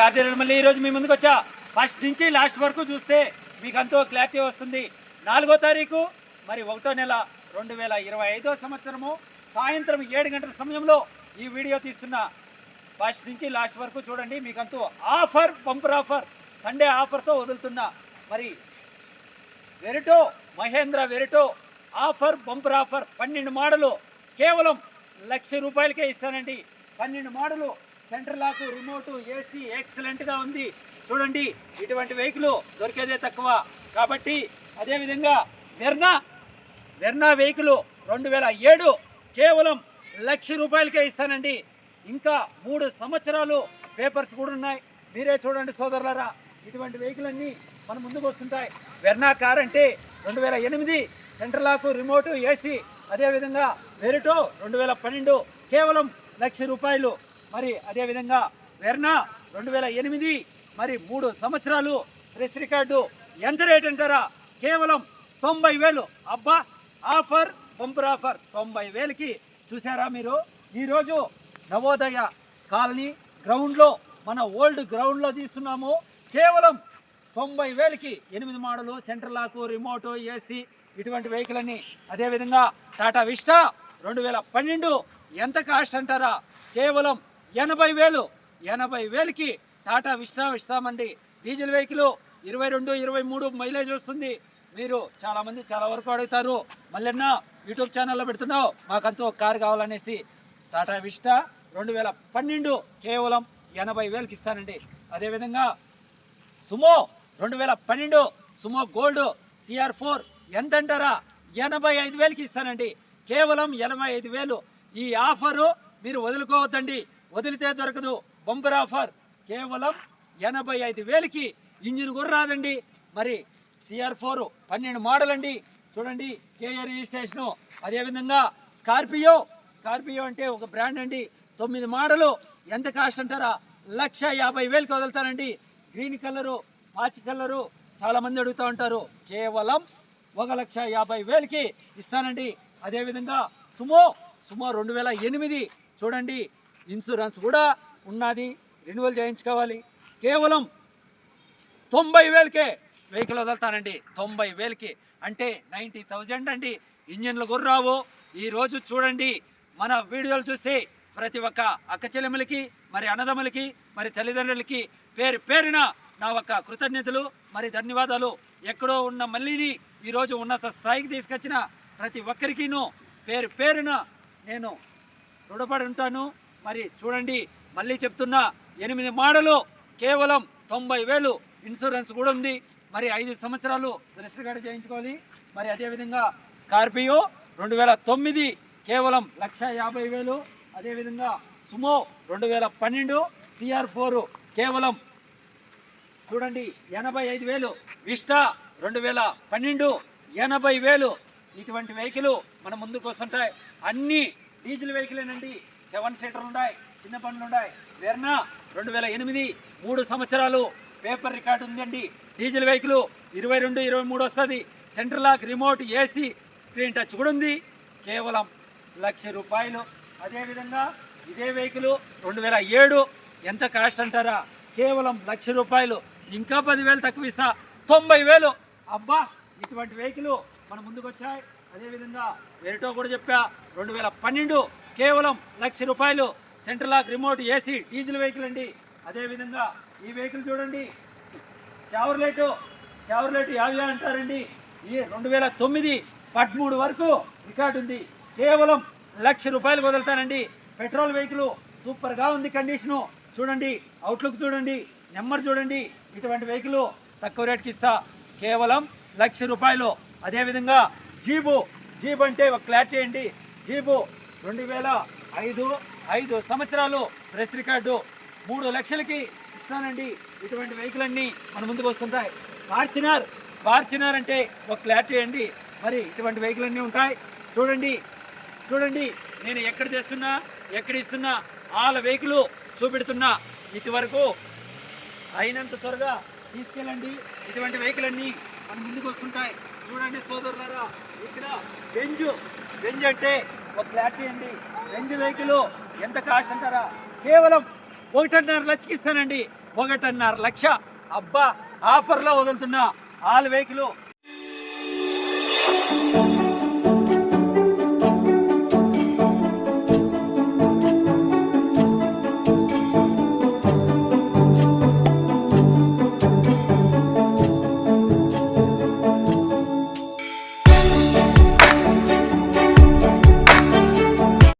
కార్తీక మళ్ళీ ఈరోజు మీ ముందుకు వచ్చా? ఫస్ట్ నుంచి లాస్ట్ వరకు చూస్తే మీకు అంతో క్లారిటీ వస్తుంది. నాలుగో తారీఖు మరి ఒకటో నెల రెండు వేల ఇరవై ఐదో సంవత్సరము సాయంత్రం ఏడు గంటల సమయంలో ఈ వీడియో తీస్తున్న ఫస్ట్ నుంచి లాస్ట్ వరకు చూడండి. మీకంతూ ఆఫర్ బంపర్ ఆఫర్ సండే ఆఫర్తో వదులుతున్నా మరి Verito Mahindra Verito offer bumper offer పన్నెండు మోడలు కేవలం లక్ష రూపాయలకే ఇస్తానండి. పన్నెండు model centre lock remote AC ఎక్సలెంట్గా ఉంది. చూడండి ఇటువంటి వెహికల్ దొరికేదే తక్కువ. కాబట్టి అదేవిధంగా వెర్నా వెర్నా వెహికల్ రెండు వేల ఏడు కేవలం లక్ష రూపాయలకే ఇస్తానండి. ఇంకా మూడు సంవత్సరాలు పేపర్స్ కూడా ఉన్నాయి. మీరే చూడండి సోదరులారా ఇటువంటి వెహికల్ అన్నీ మన ముందుకు వస్తుంటాయి. వెర్నా కార్ అంటే రెండు వేల ఎనిమిది సెంట్రల్ లాకు రిమోట్ ఏసీ అదేవిధంగా వెరిటో రెండు వేల పన్నెండు కేవలం లక్ష రూపాయలు. మరి అదేవిధంగా వెర్నా రెండు వేల ఎనిమిది మరి మూడు సంవత్సరాలు ప్రెస్ రికార్డు ఎంత రేట్ అంటారా? కేవలం తొంభై వేలు. అబ్బా ఆఫర్ బంపర్ ఆఫర్. తొంభై వేలకి చూసారా మీరు? ఈరోజు నవోదయ కాలనీ గ్రౌండ్లో మన ఓల్డ్ గ్రౌండ్లో తీస్తున్నాము. కేవలం తొంభై వేలకి ఎనిమిది model central lock remote AC ఇటువంటి వెహికల్ అన్ని అదేవిధంగా టాటా విస్టా రెండు వేల పన్నెండు ఎంత కాస్ట్ అంటారా? కేవలం ఎనభై వేలు ఎనభై వేలకి టాటా విస్టా ఇస్తామండి డీజిల్ వెహికల్ ఇరవై రెండు ఇరవై మూడు మైలేజ్ వస్తుంది. మీరు చాలామంది చాలా వరకు అడుగుతారు మళ్ళీ యూట్యూబ్ ఛానల్లో పెడుతున్నావు మాకంతూ ఒక కారు కావాలనేసి. టాటా విస్టా రెండు వేల పన్నెండు కేవలం ఎనభై వేలకి ఇస్తానండి. అదేవిధంగా సుమో రెండు వేల పన్నెండు సుమో గోల్డ్ సిఆర్ ఫోర్ ఎంత అంటారా ఎనభై ఐదు వేలకి ఇస్తానండి. కేవలం ఎనభై ఐదు వేలు. ఈ ఆఫరు మీరు వదులుకోవద్దండి. వదిలితే దొరకదు. Bumper offer. కేవలం ఎనభై ఐదు వేలకి ఇంజిన్ కూడా రాదండి మరి సిఆర్ ఫోర్ పన్నెండు మోడల్ అండి చూడండి కేఏ రిజిస్ట్రేషను. అదేవిధంగా స్కార్పియో. స్కార్పియో అంటే ఒక బ్రాండ్ అండి. తొమ్మిది మోడలు. ఎంత కాస్ట్ అంటారా? లక్ష యాభై వేలకి వదులుతానండి గ్రీన్ కలరు పాచి కలరు చాలామంది అడుగుతూ ఉంటారు. కేవలం ఒక లక్ష యాభై వేలకి ఇస్తానండి. అదేవిధంగా సుమో. సుమో రెండు వేల ఎనిమిది. చూడండి ఇన్సూరెన్స్ కూడా ఉన్నది రెన్యువల్ చేయించుకోవాలి. కేవలం తొంభై వేలకే వెహికల్ వదులుతానండి తొంభై వేలకి. అంటే నైంటీ థౌజండ్ అండి. ఇంజన్లు గుర్రావు ఈరోజు చూడండి మన వీడియోలు చూసి ప్రతి ఒక్క అక్క చెల్లెమ్మలకి మరి అన్నదమ్ములకి మరి తల్లిదండ్రులకి పేరు పేరున నా ఒక్క కృతజ్ఞతలు మరి ధన్యవాదాలు. ఎక్కడో ఉన్న మళ్ళీని ఈరోజు ఉన్నత స్థాయికి తీసుకొచ్చిన ప్రతి ఒక్కరికిను పేరు పేరున నేను రుణపడి ఉంటాను. మరి చూడండి మళ్ళీ చెప్తున్నా ఎనిమిది మాడలు కేవలం తొంభై వేలు ఇన్సూరెన్స్ కూడా ఉంది. మరి ఐదు సంవత్సరాలు రిజిస్టర్ కార్డు చేయించుకోవాలి. మరి అదేవిధంగా స్కార్పియో రెండు వేల తొమ్మిది కేవలం లక్ష యాభై వేలు. అదేవిధంగా సుమో రెండు వేల పన్నెండు సిఆర్ ఫోర్ కేవలం చూడండి ఎనభై ఐదు వేలు. విస్టా రెండు వేల పన్నెండు ఎనభై వేలు. ఇటువంటి వెహికల్ మన ముందుకు వస్తుంటాయి. అన్ని డీజిల్ వెహికలేనండి. సెవెన్ సీటర్లు ఉన్నాయి చిన్న బండ్లు ఉన్నాయి. వెర్నా రెండు వేల ఎనిమిది మూడు సంవత్సరాలు. పేపర్ రికార్డు ఉందండి. డీజిల్ వెహికల్ ఇరవై రెండు ఇరవై మూడు వస్తుంది. Central lock remote AC screen touch కూడా ఉంది. కేవలం లక్ష రూపాయలు. అదేవిధంగా ఇదే వెహికల్ రెండు వేల ఏడు ఎంత కాస్ట్ అంటారా? కేవలం లక్ష రూపాయలు. ఇంకా పదివేలు తక్కువ ఇస్తా. తొంభై వేలు అబ్బా ఇటువంటి వెహికల్ మన ముందుకు వచ్చాయి అదేవిధంగా వెరిటో కూడా చెప్పా రెండు వేల పన్నెండు కేవలం లక్ష రూపాయలు central lock remote AC diesel vehicle అండి. అదేవిధంగా ఈ వెహికల్ చూడండి. షవర్లెట్ షవర్లెట్ యాభై అంటారండి. ఈ రెండు వేల తొమ్మిది పదమూడు వరకు రికార్డు ఉంది. కేవలం లక్ష రూపాయలు వదులుతానండి. పెట్రోల్ వెహికల్ సూపర్గా ఉంది కండిషను. చూడండి అవుట్లుక్ చూడండి నెంబర్ చూడండి. ఇటువంటి వెహికల్ తక్కువ రేట్కి ఇస్తా. కేవలం లక్ష రూపాయలు. అదేవిధంగా జీబు జీబ్ అంటే ఒక క్లారిటీ అండి. జీబు రెండు వేల ఐదు ఐదు సంవత్సరాలు ప్రెస్ రికార్డు. మూడు లక్షలకి ఇస్తానండి. ఇటువంటి వెహికల్ అన్నీ మన ముందుకు వస్తుంటాయి. ఫార్చునర్ ఫార్చునర్ అంటే ఒక క్లారిటీ అండి. మరి ఇటువంటి వెహికల్ అన్నీ ఉంటాయి. చూడండి చూడండి నేను ఎక్కడ తెస్తున్నా ఎక్కడ ఇస్తున్నా వాళ్ళ వెహికల్ చూపెడుతున్నా. ఇటువరకు అయినంత త్వరగా తీసుకెళ్ళండి. ఇటువంటి వెహికల్ అన్నీ మన ముందుకు వస్తుంటాయి. చూడండి సోదరులారా ఇక్కడ బెంజ్ బెంజ్ అంటే ఒక ఫ్లాట్ ఇవ్వండి రెండు వెహికల్. ఎంత కాస్ట్ అంటారా? కేవలం ఒకటిన్నర లక్షకి ఇస్తానండి. ఒకటిన్నర లక్ష. అబ్బా ఆఫర్లో వదులుతున్నా ఆల్ వెహికల్.